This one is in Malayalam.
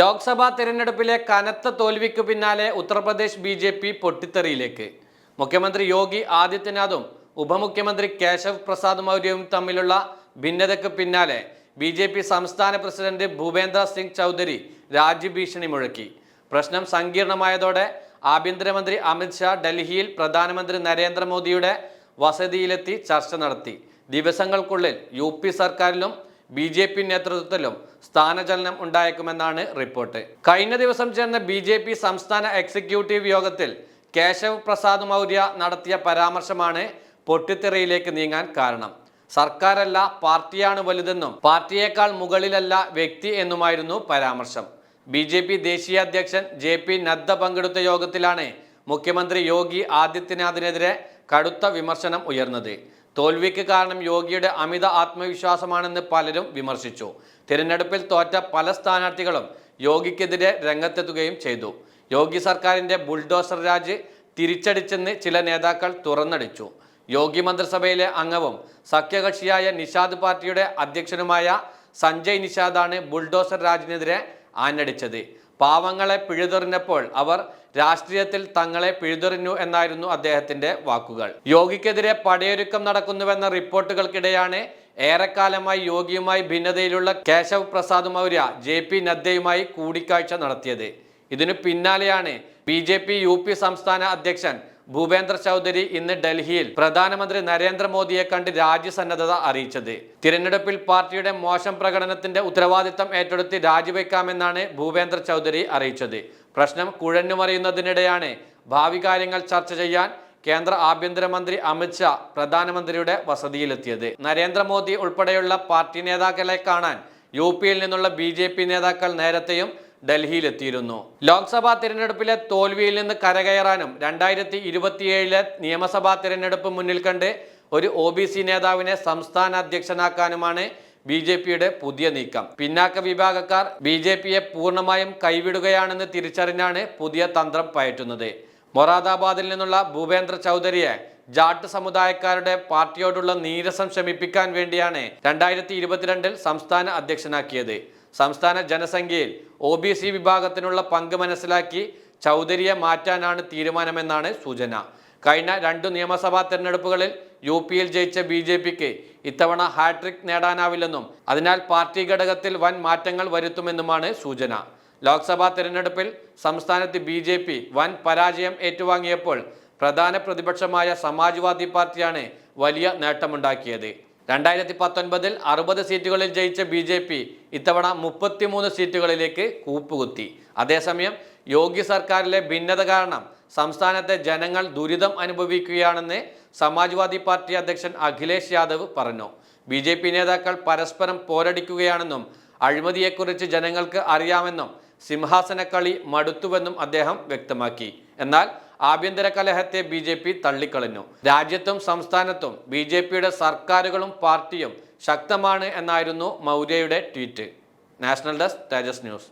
ലോക്സഭാ തെരഞ്ഞെടുപ്പിലെ കനത്ത തോൽവിക്ക് പിന്നാലെ ഉത്തർപ്രദേശ് ബി ജെ പി പൊട്ടിത്തെറിയിലേക്ക്. മുഖ്യമന്ത്രി യോഗി ആദിത്യനാഥും ഉപമുഖ്യമന്ത്രി കേശവ് പ്രസാദ് മൗര്യവും തമ്മിലുള്ള ഭിന്നതയ്ക്ക് പിന്നാലെ ബി ജെ പി സംസ്ഥാന പ്രസിഡന്റ് ഭൂപേന്ദ്ര സിംഗ് ചൗധരി രാജ്യഭീഷണി മുഴക്കി. പ്രശ്നം സങ്കീർണമായതോടെ ആഭ്യന്തരമന്ത്രി അമിത്ഷാ ഡൽഹിയിൽ പ്രധാനമന്ത്രി നരേന്ദ്രമോദിയുടെ വസതിയിലെത്തി ചർച്ച നടത്തി. ദിവസങ്ങൾക്കുള്ളിൽ യു സർക്കാരിലും ബി ജെ പി നേതൃത്വത്തിലും സ്ഥാനചലനം ഉണ്ടായേക്കുമെന്നാണ് റിപ്പോർട്ട്. കഴിഞ്ഞ ദിവസം ചേർന്ന ബി ജെ പി സംസ്ഥാന എക്സിക്യൂട്ടീവ് യോഗത്തിൽ കേശവ് പ്രസാദ് മൗര്യ നടത്തിയ പരാമർശമാണ് പൊട്ടിത്തെറിയിലേക്ക് നീങ്ങാൻ കാരണം. സർക്കാരല്ല പാർട്ടിയാണ് വലുതെന്നും പാർട്ടിയേക്കാൾ മുകളിലല്ല വ്യക്തി എന്നുമായിരുന്നു പരാമർശം. ബി ജെ പി ദേശീയ അധ്യക്ഷൻ ജെ പി നദ്ദ പങ്കെടുത്ത യോഗത്തിലാണ് മുഖ്യമന്ത്രി യോഗി ആദിത്യനാഥിനെതിരെ കടുത്ത വിമർശനം ഉയർന്നത്. തോൽവിക്ക് കാരണം യോഗിയുടെ അമിത ആത്മവിശ്വാസമാണെന്ന് പലരും വിമർശിച്ചു. തിരഞ്ഞെടുപ്പിൽ തോറ്റ പല സ്ഥാനാർത്ഥികളും യോഗിക്കെതിരെ രംഗത്തെത്തുകയും ചെയ്തു. യോഗി സർക്കാരിന്റെ ബുൾഡോസർ രാജ് തിരിച്ചടിച്ചെന്ന് ചില നേതാക്കൾ തുറന്നടിച്ചു. യോഗി മന്ത്രിസഭയിലെ അംഗവും സഖ്യകക്ഷിയായ നിഷാദ് പാർട്ടിയുടെ അധ്യക്ഷനുമായ സഞ്ജയ് നിഷാദാണ് ബുൾഡോസർ രാജിനെതിരെ ആഞ്ഞടിച്ചത്. പാവങ്ങളെ പിഴുതെറിഞ്ഞപ്പോൾ അവർ രാഷ്ട്രീയത്തിൽ തങ്ങളെ പിഴുതെറിഞ്ഞു എന്നായിരുന്നു അദ്ദേഹത്തിന്റെ വാക്കുകൾ. യോഗിക്കെതിരെ പടയൊരുക്കം നടക്കുന്നുവെന്ന റിപ്പോർട്ടുകൾക്കിടെയാണ് ഏറെക്കാലമായി യോഗിയുമായി ഭിന്നതയിലുള്ള കേശവ് പ്രസാദ് മൗര്യ ജെ പി നദ്ദയുമായി കൂടിക്കാഴ്ച നടത്തിയത്. ഇതിനു പിന്നാലെയാണ് B J P U P സംസ്ഥാന അധ്യക്ഷൻ ഭൂപേന്ദ്ര ചൗധരി ഇന്ന് ഡൽഹിയിൽ പ്രധാനമന്ത്രി നരേന്ദ്രമോദിയെ കണ്ട് രാജ്യസന്നദ്ധത അറിയിച്ചത്. തിരഞ്ഞെടുപ്പിൽ പാർട്ടിയുടെ മോശം പ്രകടനത്തിന്റെ ഉത്തരവാദിത്തം ഏറ്റെടുത്ത് രാജിവെക്കാമെന്നാണ് ഭൂപേന്ദ്ര ചൗധരി അറിയിച്ചത്. പ്രശ്നം കുഴഞ്ഞുമറിയുന്നതിനിടെയാണ് ഭാവി കാര്യങ്ങൾ ചർച്ച ചെയ്യാൻ കേന്ദ്ര ആഭ്യന്തരമന്ത്രി അമിത്ഷാ പ്രധാനമന്ത്രിയുടെ വസതിയിലെത്തിയത്. നരേന്ദ്രമോദി ഉൾപ്പെടെയുള്ള പാർട്ടി നേതാക്കളെ കാണാൻ യു പിയിൽ നിന്നുള്ള ബി നേതാക്കൾ നേരത്തെയും ഡൽഹിയിലെത്തിയിരുന്നു. ലോക്സഭാ തിരഞ്ഞെടുപ്പിലെ തോൽവിയിൽ നിന്ന് കരകയറാനും രണ്ടായിരത്തി ഇരുപത്തിയേഴിലെ നിയമസഭാ തിരഞ്ഞെടുപ്പ് മുന്നിൽ കണ്ട് ഒരു ഒ ബി സി നേതാവിനെ സംസ്ഥാന അധ്യക്ഷനാക്കാനുമാണ് ബി ജെ പിയുടെ പുതിയ നീക്കം. പിന്നാക്ക വിഭാഗക്കാർ ബി ജെ പിയെ പൂർണമായും കൈവിടുകയാണെന്ന് തിരിച്ചറിഞ്ഞാണ് പുതിയ തന്ത്രം പയറ്റുന്നത്. മൊറാദാബാദിൽ നിന്നുള്ള ഭൂപേന്ദ്ര ചൗധരിയെ ജാട്ട് സമുദായക്കാരുടെ പാർട്ടിയോടുള്ള നീരസം ശമിപ്പിക്കാൻ വേണ്ടിയാണ് രണ്ടായിരത്തി ഇരുപത്തിരണ്ടിൽ സംസ്ഥാന അധ്യക്ഷനാക്കിയത്. സംസ്ഥാന ജനസംഖ്യയിൽ ഒ ബി സി വിഭാഗത്തിനുള്ള പങ്ക് മനസ്സിലാക്കി ചൗധരിയെ മാറ്റാനാണ് തീരുമാനമെന്നാണ് സൂചന. കഴിഞ്ഞ രണ്ടു നിയമസഭാ തെരഞ്ഞെടുപ്പുകളിൽ യു പിയിൽ ജയിച്ച ബി ജെ പിക്ക് ഇത്തവണ ഹാട്രിക് നേടാനാവില്ലെന്നും അതിനാൽ പാർട്ടി ഘടകത്തിൽ വൻ മാറ്റങ്ങൾ വരുത്തുമെന്നുമാണ് സൂചന. ലോക്സഭാ തെരഞ്ഞെടുപ്പിൽ സംസ്ഥാനത്ത് ബി ജെ പി വൻ പരാജയം ഏറ്റുവാങ്ങിയപ്പോൾ പ്രധാന പ്രതിപക്ഷമായ സമാജ്വാദി പാർട്ടിയാണ് വലിയ നേട്ടമുണ്ടാക്കിയത്. രണ്ടായിരത്തി പത്തൊൻപതിൽ അറുപത് സീറ്റുകളിൽ ജയിച്ച ബി ജെ പി ഇത്തവണ മുപ്പത്തിമൂന്ന് സീറ്റുകളിലേക്ക് കൂപ്പുകുത്തി. അതേസമയം യോഗി സർക്കാരിലെ ഭിന്നത കാരണം സംസ്ഥാനത്തെ ജനങ്ങൾ ദുരിതം അനുഭവിക്കുകയാണെന്ന് സമാജ്വാദി പാർട്ടി അധ്യക്ഷൻ അഖിലേഷ് യാദവ് പറഞ്ഞു. ബി ജെ പി നേതാക്കൾ പരസ്പരം പോരടിക്കുകയാണെന്നും അഴിമതിയെക്കുറിച്ച് ജനങ്ങൾക്ക് അറിയാമെന്നും സിംഹാസനക്കളി മടുത്തുവെന്നും അദ്ദേഹം വ്യക്തമാക്കി. എന്നാൽ ആഭ്യന്തര കലഹത്തെ ബി ജെ പി തള്ളിക്കളഞ്ഞു. രാജ്യത്തും സംസ്ഥാനത്തും ബി ജെ പിയുടെ സർക്കാരുകളും പാർട്ടിയും ശക്തമാണ് എന്നായിരുന്നു മൗര്യയുടെ tweet. National desk Tejas news.